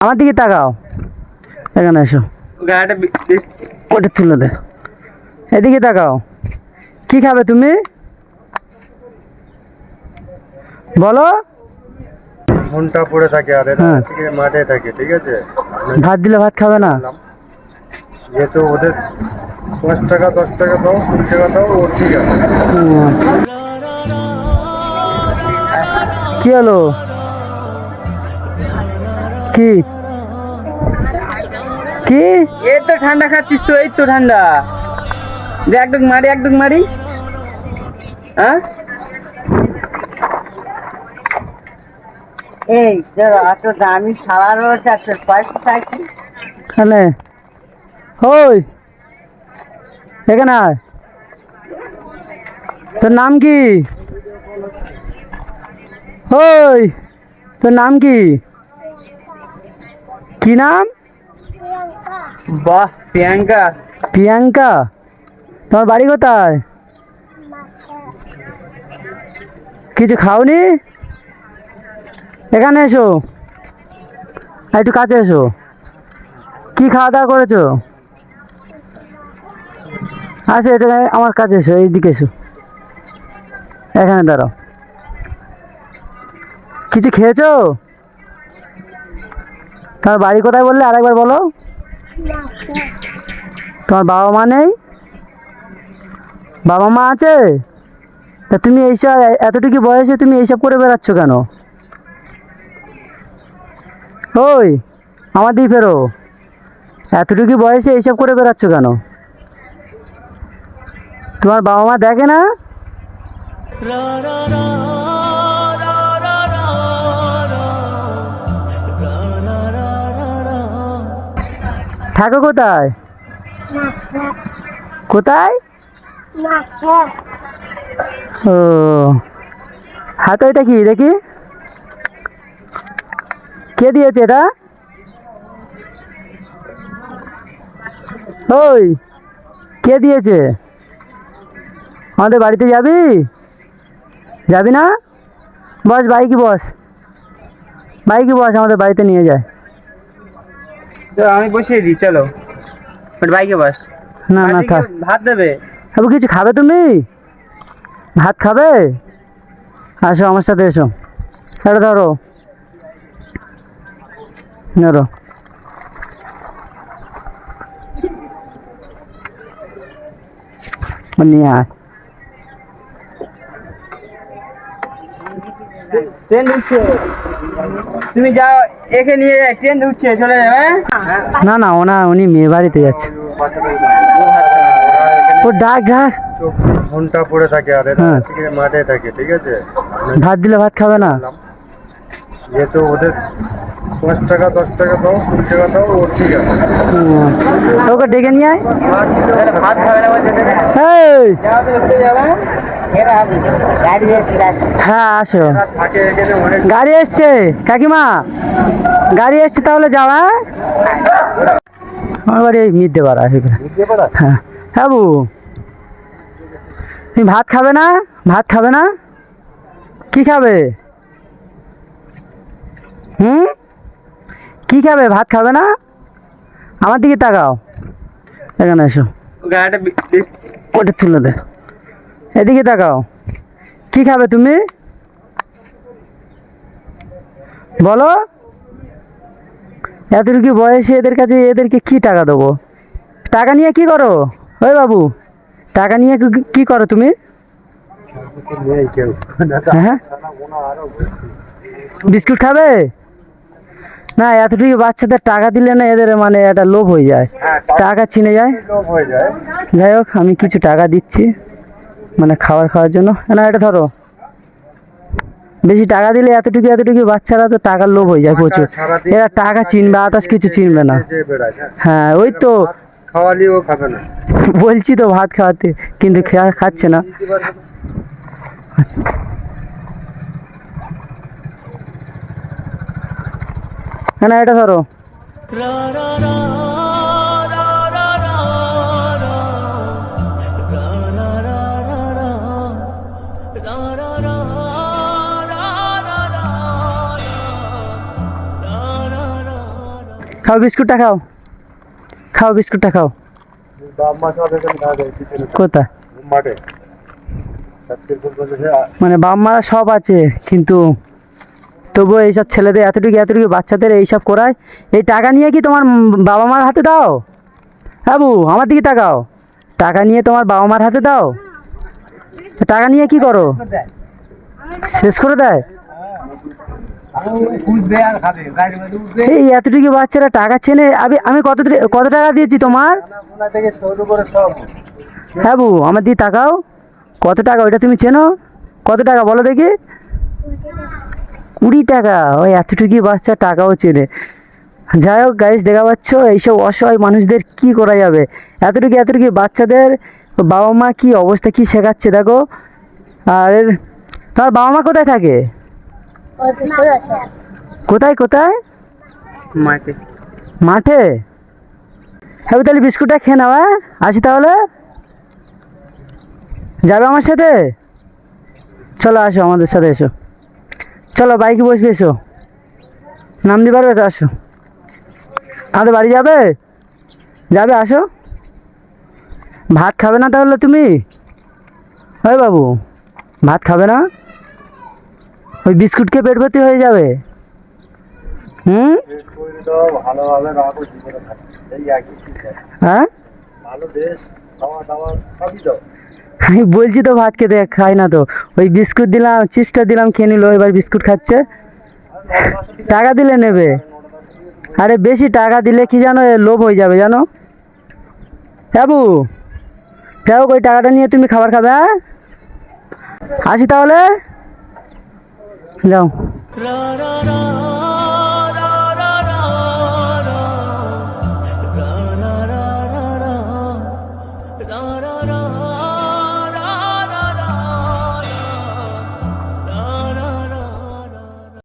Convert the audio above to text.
আমার দিকে তাকাও। এখানে এসো। ওটা তুলে দে। এদিকে তাকাও। কি খাবে তুমি? বলো। ঘণ্টা পড়ে থাকে আর হ্যাঁ। মাঠে থাকে ঠিক আছে? ভাত দিলে ভাত খাবে না? যেহেতু ওদের পাঁচ টাকা দশ টাকা দাও কুড়ি টাকা দাও ওর ঠিক আছে কি হলো? কি? কি? এই তো ঠান্ডা খাচ্ছিস তো এই তো ঠান্ডা। যে একদম মারি একদম মারি। হ্যাঁ? এই এত দামি খাবার রয়েছে পয়সা থাকি ওই এখানে আয়। তোর নাম কি? ওই তোর নাম কি? কি নাম? বাহ প্রিয়াঙ্কা। প্রিয়াঙ্কা তোমার বাড়ি কোথায়? কিছু খাওনি? এখানে এসো। একটু কাছে এসো। কি খাওয়া দাওয়া করেছ? আসো এটা আমার কাছে এসো এইদিকে এসো। এখানে দাঁড়াও। কিছু খেয়েছো? তোমার বাড়ি কোথায় বললে? আরেকবার বলো। তোমার বাবা মা নেই? বাবা মা আছে? তা তুমি এইসব এতটুকু বয়সে তুমি এইসব করে বেড়াচ্ছ কেন? ওই, আমার দিকে ফেরো। এতটুকু বয়সে এইসব করে বেড়াচ্ছ কেন? তোমার বাবা মা দেখে না? থাকো কোথায়? কোথায়? ও, হাতে এটা কি দেখি? কে দিয়েছে এটা? ওই, কে দিয়েছে? আমাদের বাড়িতে যাবি? যাবি না? বস, বাইকে বস। বাইকে বস আমাদের বাড়িতে নিয়ে যায়। আমি বসিয়ে দিই চলো। বাইকে বাস। না না থাক। ভাত দেবে? আবু কিছু খাবে তুমি? ভাত খাবে? আসো আমার সাথে এসো। এটা ধরো। ধরো। নিয়ে আয়। ট্রেন ঢুকছে তুমি যাও একে নিয়ে ট্রেন ঢুকছে চলে যাবে হ্যাঁ? না না ওনা উনি মেয়ে বাড়িতে যাচ্ছে। ও ডাক ডাক। চব্বিশ ঘণ্টা পড়ে থাকে আর হ্যাঁ। মাঠে থাকে ঠিক আছে? ভাত দিলে ভাত খাবে না? যেহেতু ওদের পাঁচ টাকা দশ টাকা দাও কুড়ি টাকা দাও ওর ঠিক আছে? ওকে ডেকে নিয়ে আয়। ভাত খাবে না হ্যাঁ আসো। গাড়ি এসছে। কাকিমা গাড়ি এসছে তাহলে যাওয়া আমার বাড়ি মিদ্যে পাড়া। হ্যাঁ হ্যাঁ। বু তুমি ভাত খাবে না? ভাত খাবে না? কি খাবে? হুম? কি খাবে? ভাত খাবে না? আমার দিকে তাকাও। এখানে এসো। গাড়িটা ওটা তুলে দে। এদিকে তাকাও। কি খাবে তুমি? বলো। এতটুকু বয়সে এদের কাছে এদেরকে কি টাকা দেবো? টাকা নিয়ে কি করো? ওই বাবু টাকা নিয়ে কি- করো তুমি? হ্যাঁ। বিস্কুট খাবে? না এতটুকু বাচ্চাদের টাকা দিলে না এদের মানে একটা লোভ হয়ে যায়। হ্যাঁ টাকা চিনে যায়। যাই হোক আমি কিছু টাকা দিচ্ছি। মানে খাবার খাওয়ার জন্য। না এটা ধরো। বেশি টাকা দিলে এতটুকু এতটুকু বাচ্চারা তো টাকার লোভ হয়ে যায় প্রচুর। এরা টাকা চিনবে আতাস কিছু চিনবে না। হ্যাঁ। হ্যাঁ ওই তো। খাওয়ালিও খাবে না। বলছি তো ভাত খাওয়াতে কিন্তু খাচ্ছে না। না এটা ধরো। খাও বিস্কুটটা খাও। খাও বিস্কুটটা খাও। সে মানে বাপ মারা সব আছে কিন্তু তবুও এইসব ছেলেদের এতটুকু এতটুকু বাচ্চাদের এইসব করায় এই টাকা নিয়ে কি তোমার বাবা মার হাতে দাও? হ্যাঁ বু আমার দিকে তাকাও। টাকা নিয়ে তোমার বাবা মার হাতে দাও। টাকা নিয়ে কি করো? শেষ করে দেয়? এই এতটুকু বাচ্চারা টাকা চেনে, আমি আমি কত কত টাকা দিয়েছি তোমার? হ্যাঁ বু, আমার দিকে তাকাও। কত টাকা, ওইটা তুমি চেনো? কত টাকা বলো দেখি। কুড়ি টাকা, ওই এতটুকু বাচ্চা টাকাও চেনে। যাই হোক গাইজ দেখা পাচ্ছ, এইসব অসহায় মানুষদের কি করা যাবে? এতটুকু এতটুকু বাচ্চাদের বাবা মা কি অবস্থা, কি শেখাচ্ছে, দেখো। আর তোমার বাবা মা কোথায় থাকে? কোথায় কোথায়? মাঠে। মাঠে? হ্যাঁ তাহলে বিস্কুটটা খেয়ে নাও হ্যাঁ? আসি তাহলে। যাবে আমার সাথে? চলো আসো আমাদের সাথে এসো। চলো বাইকে বসবে এসো। নাম দিয়ে পারবে তো আসো। আমাদের বাড়ি যাবে? যাবে আসো। ভাত খাবে না তাহলে তুমি? ওই বাবু ভাত খাবে না? ওই বিস্কুট খেয়ে পেট ভর্তি হয়ে যাবে? হুম? হ্যাঁ? আমি বলছি তো ভাত খেতে, খাই না তো। ওই বিস্কুট দিলাম, চিপসটা দিলাম, খেয়ে নিল, এবার বিস্কুট খাচ্ছে। টাকা দিলে নেবে। আরে বেশি টাকা দিলে কি জানো লোভ হয়ে যাবে জানো? যাবু। যাই ওই টাকাটা নিয়ে তুমি খাবার খাবে হ্যাঁ? আসি তাহলে। যাও